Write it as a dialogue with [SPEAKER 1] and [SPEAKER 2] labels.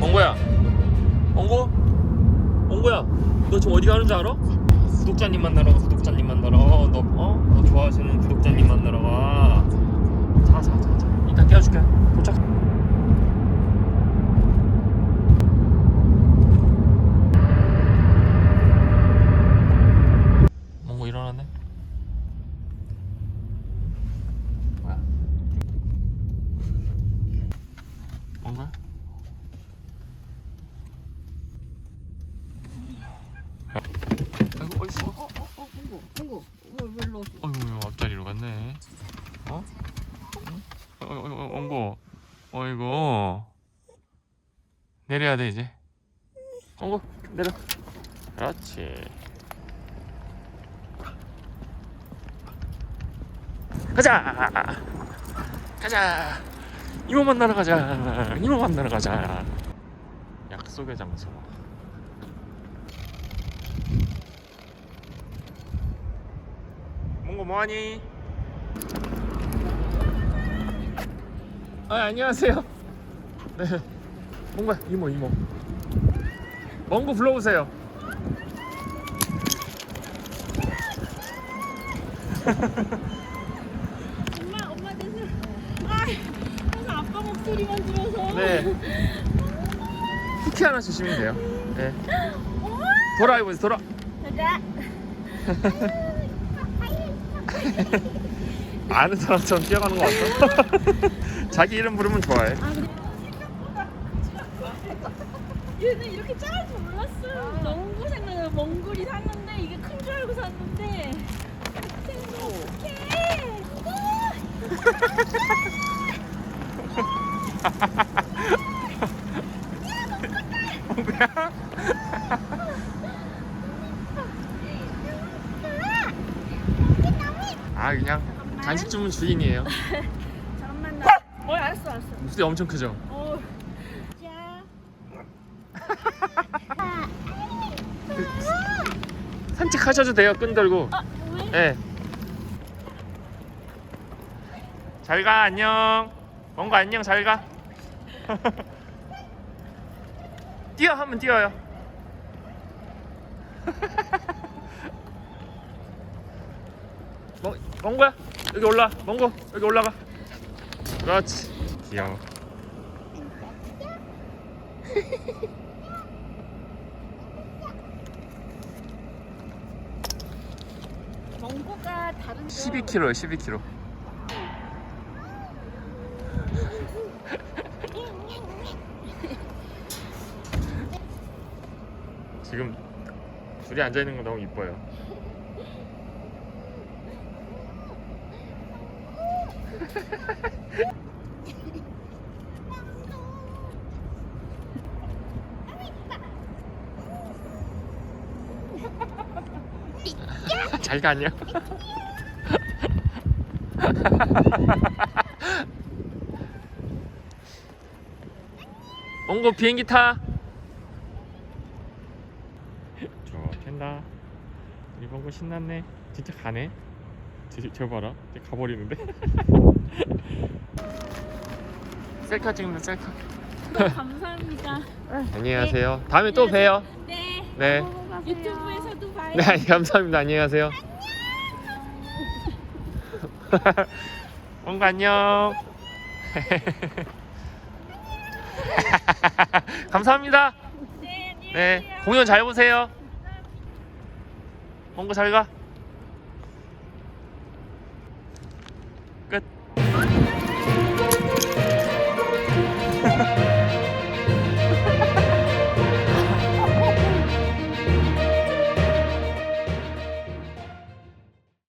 [SPEAKER 1] 엉고야 엉고? 엉고야 너 지금 어디 가는 줄 알아? 구독자님 만나러 구독자님 만나러 어, 너, 어? 너 좋아하시는 구독자님 만나러 내려야 돼 이제. 엉고 내려. 그렇지. 가자. 가자. 이모 만나러 가자. 이모 만나러 가자. 약속의 장소. 몽고 뭐하니? 아 안녕하세요. 네. 몽고 이모 이모. 몽고 불러보세요.
[SPEAKER 2] 엄마, 엄마 대신. 아, 항상 아빠 목소리만 들어서.
[SPEAKER 1] 네. 쿠키 하나 주시면 돼요. 네. 돌아 해보세요. 돌아. 아는 사람처럼 뛰어가는 거 같아. 자기 이름 부르면 좋아해.
[SPEAKER 2] 아. 얘는 이렇게 작을 줄 몰랐어. 너무 고생나요. 몽골이 샀는데 이게 큰 줄 알고 샀는데. 생각 어떡해.
[SPEAKER 1] 아 그냥 간식 주문 주인이에요.
[SPEAKER 2] 잠깐만 나. 어, 알았어, 알았어.
[SPEAKER 1] 목소리 엄청 크죠?
[SPEAKER 2] 어. 자.
[SPEAKER 1] 산책하셔도 돼요. 끈 들고.
[SPEAKER 2] 아, 왜?
[SPEAKER 1] 네. 잘 가, 안녕. 뭔가 안녕, 잘 가. 뛰어 하면 뛰어요. 멍, 멍거야 여기 올라. 멍거 여기 올라가. 그렇지. 귀여워.
[SPEAKER 2] 몽고가 다른
[SPEAKER 1] 12kg요, 12kg. 지금 둘이 앉아 있는 거 너무 이뻐요. 잘 가, 안녕. 옹고 비행기 타. 좋아 캔다. 우리 옹고 신났네. 진짜 가네. 저, 저 봐라. 이제 가버리는데. 셀카 찍는다 셀카.
[SPEAKER 2] 감사합니다.
[SPEAKER 1] 안녕하세요. 다음에 또 봬요.
[SPEAKER 2] 네.
[SPEAKER 1] 네.
[SPEAKER 2] 유튜브에서도 봐요.
[SPEAKER 1] 네 감사합니다. 안녕하세요. 옹고 안녕. 감사합니다.
[SPEAKER 2] 네, 안녕히
[SPEAKER 1] 네. 공연 잘 보세요. 옹고 잘 가.